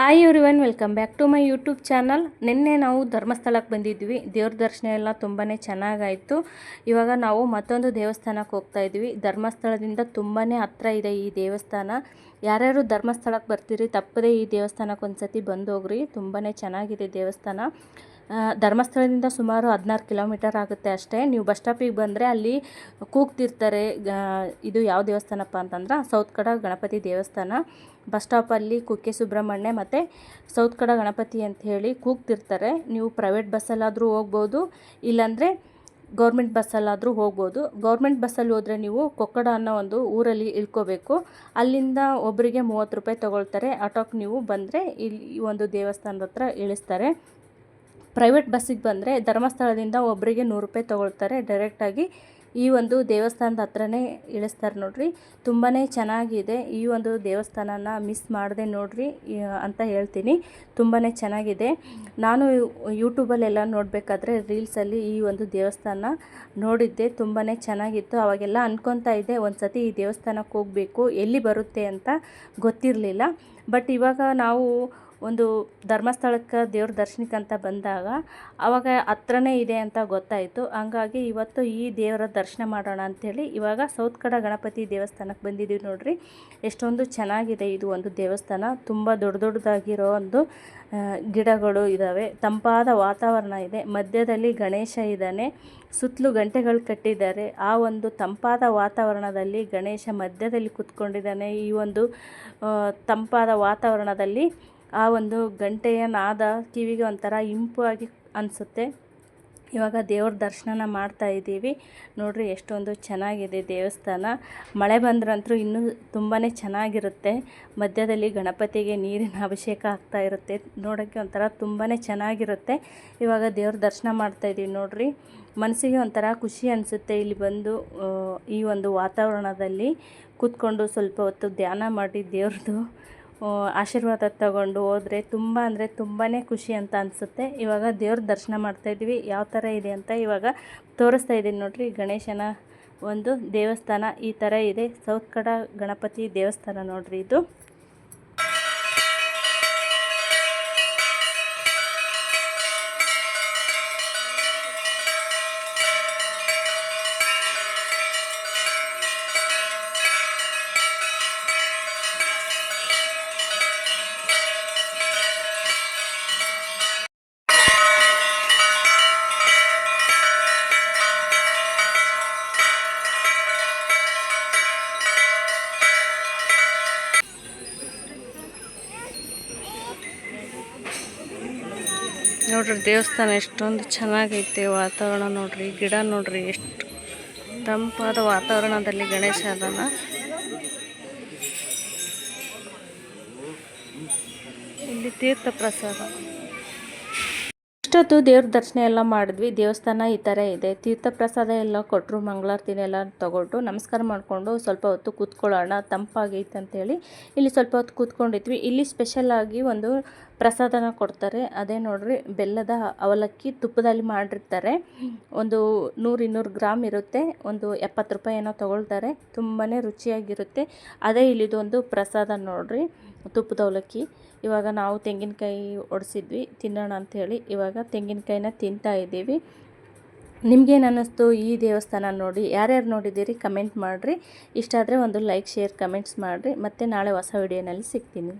Hi everyone welcome back to my YouTube channel ನಿನ್ನೆ ನಾವು ಧರ್ಮಸ್ಥಳಕ್ಕೆ ಬಂದಿದ್ವಿ. ದೇವ್ರ ದರ್ಶನ ಎಲ್ಲ ತುಂಬಾ ಚೆನ್ನಾಗಾಯಿತು. ಇವಾಗ ನಾವು ಮತ್ತೊಂದು ದೇವಸ್ಥಾನಕ್ಕೆ ಹೋಗ್ತಾ ಇದ್ವಿ. ಧರ್ಮಸ್ಥಳದಿಂದ ತುಂಬಾ ಹತ್ರ ಇದೆ ಈ ದೇವಸ್ಥಾನ. ಯಾರ್ಯಾರು ಧರ್ಮಸ್ಥಳಕ್ಕೆ ಬರ್ತೀರಿ, ತಪ್ಪದೇ ಈ ದೇವಸ್ಥಾನಕ್ಕೆ ಒಂದು ಸತಿ ಬಂದು ಹೋಗ್ರಿ ತುಂಬಾ ಚೆನ್ನಾಗಿದೆ ದೇವಸ್ಥಾನ. ಧರ್ಮಸ್ಥಳದಿಂದ ಸುಮಾರು ಹದಿನಾರು ಕಿಲೋಮೀಟರ್ ಆಗುತ್ತೆ ಅಷ್ಟೇ. ನೀವು ಬಸ್ ಸ್ಟಾಪಿಗೆ ಬಂದರೆ ಅಲ್ಲಿ ಕೂಗ್ತಿರ್ತಾರೆ ಇದು ಯಾವ ದೇವಸ್ಥಾನಪ್ಪ ಅಂತಂದ್ರೆ ಸೌತ್ ಕಡ ಗಣಪತಿ ದೇವಸ್ಥಾನ. ಬಸ್ ಸ್ಟಾಪಲ್ಲಿ ಕುಕ್ಕೆ ಸುಬ್ರಹ್ಮಣ್ಯ ಮತ್ತು ಸೌತ್ ಕಡ ಗಣಪತಿ ಅಂತ ಹೇಳಿ ಕೂಗ್ತಿರ್ತಾರೆ. ನೀವು ಪ್ರೈವೇಟ್ ಬಸ್ಸಲ್ಲಾದರೂ ಹೋಗ್ಬೋದು, ಇಲ್ಲಾಂದರೆ ಗೌರ್ಮೆಂಟ್ ಬಸ್ಸಲ್ಲಾದರೂ ಹೋಗ್ಬೋದು. ಗೌರ್ಮೆಂಟ್ ಬಸ್ಸಲ್ಲಿ ಹೋದರೆ ನೀವು ಕೊಕ್ಕಡ ಅನ್ನೋ ಒಂದು ಊರಲ್ಲಿ ಇಳ್ಕೋಬೇಕು. ಅಲ್ಲಿಂದ ಒಬ್ಬರಿಗೆ ಮೂವತ್ತು ರೂಪಾಯಿ ತೊಗೊಳ್ತಾರೆ. ಆಟೋಕ್ಕೆ ನೀವು ಬಂದರೆ ಇಲ್ಲಿ ಒಂದು ದೇವಸ್ಥಾನದ ಹತ್ರ ಇಳಿಸ್ತಾರೆ. ಪ್ರೈವೇಟ್ ಬಸ್ಸಿಗೆ ಬಂದರೆ ಧರ್ಮಸ್ಥಳದಿಂದ ಒಬ್ಬರಿಗೆ ನೂರು ರೂಪಾಯಿ ತೊಗೊಳ್ತಾರೆ. ಡೈರೆಕ್ಟಾಗಿ ಈ ಒಂದು ದೇವಸ್ಥಾನದ ಹತ್ರನೇ ಇಳಿಸ್ತಾರೆ ನೋಡ್ರಿ. ತುಂಬಾ ಚೆನ್ನಾಗಿದೆ ಈ ಒಂದು ದೇವಸ್ಥಾನನ ಮಿಸ್ ಮಾಡಿದೆ ನೋಡ್ರಿ ಅಂತ ಹೇಳ್ತೀನಿ. ತುಂಬಾ ಚೆನ್ನಾಗಿದೆ. ನಾನು ಯೂಟ್ಯೂಬಲ್ಲೆಲ್ಲ ನೋಡಬೇಕಾದ್ರೆ ರೀಲ್ಸಲ್ಲಿ ಈ ಒಂದು ದೇವಸ್ಥಾನ ನೋಡಿದ್ದೆ. ತುಂಬಾ ಚೆನ್ನಾಗಿತ್ತು. ಅವಾಗೆಲ್ಲ ಅಂದ್ಕೊತಾ ಇದ್ದೆ ಒಂದು ಸತಿ ಈ ದೇವಸ್ಥಾನಕ್ಕೆ ಹೋಗಬೇಕು, ಎಲ್ಲಿ ಬರುತ್ತೆ ಅಂತ ಗೊತ್ತಿರಲಿಲ್ಲ. ಬಟ್ ಇವಾಗ ನಾವು ಒಂದು ಧರ್ಮಸ್ಥಳಕ್ಕೆ ದೇವ್ರ ದರ್ಶನಕ್ಕೆ ಅಂತ ಬಂದಾಗ ಆವಾಗ ಹತ್ರನೇ ಇದೆ ಅಂತ ಗೊತ್ತಾಯಿತು. ಹಂಗಾಗಿ ಇವತ್ತು ಈ ದೇವರ ದರ್ಶನ ಮಾಡೋಣ ಅಂಥೇಳಿ ಇವಾಗ ಸೌತ್ ಕಡ ಗಣಪತಿ ದೇವಸ್ಥಾನಕ್ಕೆ ಬಂದಿದ್ದೀವಿ ನೋಡಿರಿ. ಎಷ್ಟೊಂದು ಚೆನ್ನಾಗಿದೆ ಇದು ಒಂದು ದೇವಸ್ಥಾನ. ತುಂಬ ದೊಡ್ಡ ದೊಡ್ಡದಾಗಿರೋ ಒಂದು ಗಿಡಗಳು ಇದ್ದಾವೆ ತಂಪಾದ ವಾತಾವರಣ ಇದೆ. ಮಧ್ಯದಲ್ಲಿ ಗಣೇಶ ಇದ್ದಾನೆ. ಸುತ್ತಲೂ ಗಂಟೆಗಳು ಕಟ್ಟಿದ್ದಾರೆ. ಆ ಒಂದು ತಂಪಾದ ವಾತಾವರಣದಲ್ಲಿ ಗಣೇಶ ಮಧ್ಯದಲ್ಲಿ ಕುತ್ಕೊಂಡಿದ್ದಾನೆ. ಈ ಒಂದು ತಂಪಾದ ವಾತಾವರಣದಲ್ಲಿ ಆ ಒಂದು ಗಂಟೆಯ ನಾದ ಕಿವಿಗೆ ಒಂಥರ ಇಂಪು ಆಗಿ ಅನಿಸುತ್ತೆ. ಇವಾಗ ದೇವ್ರ ದರ್ಶನ ಮಾಡ್ತಾ ಇದ್ದೀವಿ. ನೋಡ್ರಿ ಎಷ್ಟೊಂದು ಚೆನ್ನಾಗಿದೆ ದೇವಸ್ಥಾನ. ಮಳೆ ಬಂದ್ರಂತೂ ಇನ್ನೂ ತುಂಬಾ ಚೆನ್ನಾಗಿರುತ್ತೆ. ಮಧ್ಯದಲ್ಲಿ ಗಣಪತಿಗೆ ನೀರಿನ ಅಭಿಷೇಕ ಆಗ್ತಾ ಇರುತ್ತೆ. ನೋಡೋಕ್ಕೆ ಒಂಥರ ತುಂಬಾ ಚೆನ್ನಾಗಿರುತ್ತೆ. ಇವಾಗ ದೇವ್ರ ದರ್ಶನ ಮಾಡ್ತಾ ಇದ್ದೀವಿ ನೋಡ್ರಿ. ಮನಸ್ಸಿಗೆ ಒಂಥರ ಖುಷಿ ಅನಿಸುತ್ತೆ ಇಲ್ಲಿ ಬಂದು ಈ ಒಂದು ವಾತಾವರಣದಲ್ಲಿ ಕೂತ್ಕೊಂಡು ಸ್ವಲ್ಪ ಹೊತ್ತು ಧ್ಯಾನ ಮಾಡಿ ದೇವ್ರದ್ದು ಆಶೀರ್ವಾದ ತಗೊಂಡು ಹೋದರೆ ತುಂಬ ಅಂದರೆ ತುಂಬಾ ಖುಷಿ ಅಂತ ಅನಿಸುತ್ತೆ. ಇವಾಗ ದೇವ್ರ ದರ್ಶನ ಮಾಡ್ತಾಯಿದ್ದೀವಿ ಯಾವ ಥರ ಇದೆ ಅಂತ ಇವಾಗ ತೋರಿಸ್ತಾ ಇದ್ದೀನಿ ನೋಡ್ರಿ. ಗಣೇಶನ ಒಂದು ದೇವಸ್ಥಾನ ಈ ಥರ ಇದೆ. ಸೌತ್ ಕಡ ಗಣಪತಿ ದೇವಸ್ಥಾನ ನೋಡ್ರಿ ಇದು. ನೋಡ್ರಿ, ದೇವಸ್ಥಾನ ಎಷ್ಟೊಂದು ಚೆನ್ನಾಗೈತೆ ವಾತಾವರಣ ನೋಡ್ರಿ, ಗಿಡ ನೋಡ್ರಿ, ಎಷ್ಟು ತಂಪಾದ ವಾತಾವರಣದಲ್ಲಿ ಗಣೇಶ ಅದನ್ನ ಇಲ್ಲಿ ತೀರ್ಥ ಪ್ರಸಾದ ಇಷ್ಟೊತ್ತು ದೇವ್ರ ದರ್ಶನ ಎಲ್ಲ ಮಾಡಿದ್ವಿ, ದೇವಸ್ಥಾನ ಈ ಥರ ಇದೆ. ತೀರ್ಥ ಪ್ರಸಾದ ಎಲ್ಲ ಕೊಟ್ಟರು ಮಂಗಳಾರತಿನ ಎಲ್ಲ ತಗೊಂಡು ನಮಸ್ಕಾರ ಮಾಡಿಕೊಂಡು ಸ್ವಲ್ಪ ಹೊತ್ತು ಕೂತ್ಕೊಳ್ಳೋಣ, ತಂಪಾಗೈತೆ ಅಂತೇಳಿ. ಇಲ್ಲಿ ಸ್ವಲ್ಪ ಹೊತ್ತು ಕೂತ್ಕೊಂಡಿದ್ವಿ. ಇಲ್ಲಿ ಸ್ಪೆಷಲ್ ಆಗಿ ಒಂದು ಪ್ರಸಾದನ ಕೊಡ್ತಾರೆ. ಅದೇ ನೋಡ್ರಿ, ಬೆಲ್ಲದ ಅವಲಕ್ಕಿ ತುಪ್ಪದಲ್ಲಿ ಮಾಡಿರ್ತಾರೆ. ಒಂದು ನೂರು ಇನ್ನೂರು ಗ್ರಾಮ್ ಇರುತ್ತೆ. ಒಂದು ಎಪ್ಪತ್ತು ರೂಪಾಯಿ ಏನೋ ತೊಗೊಳ್ತಾರೆ. ತುಂಬಾ ರುಚಿಯಾಗಿರುತ್ತೆ. ಅದೇ ಇಲ್ಲಿದೊಂದು ಪ್ರಸಾದ ನೋಡ್ರಿ, ತುಪ್ಪದ ಅವಲಕ್ಕಿ. ಇವಾಗ ನಾವು ತೆಂಗಿನಕಾಯಿ ಒಡಿಸಿದ್ವಿ, ತಿನ್ನೋಣ ಅಂಥೇಳಿ ಇವಾಗ ತೆಂಗಿನಕಾಯಿನ ತಿಂತಾ ಇದ್ದೀವಿ. ನಿಮ್ಗೇನು ಅನ್ನಿಸ್ತು ಈ ದೇವಸ್ಥಾನ ನೋಡಿ? ಯಾರ್ಯಾರು ನೋಡಿದ್ದೀರಿ ಕಮೆಂಟ್ ಮಾಡಿರಿ. ಇಷ್ಟ ಆದರೆ ಒಂದು ಲೈಕ್, ಶೇರ್, ಕಮೆಂಟ್ಸ್ ಮಾಡಿರಿ. ಮತ್ತು ನಾಳೆ ಹೊಸ ವಿಡಿಯೋನಲ್ಲಿ ಸಿಗ್ತೀನಿ.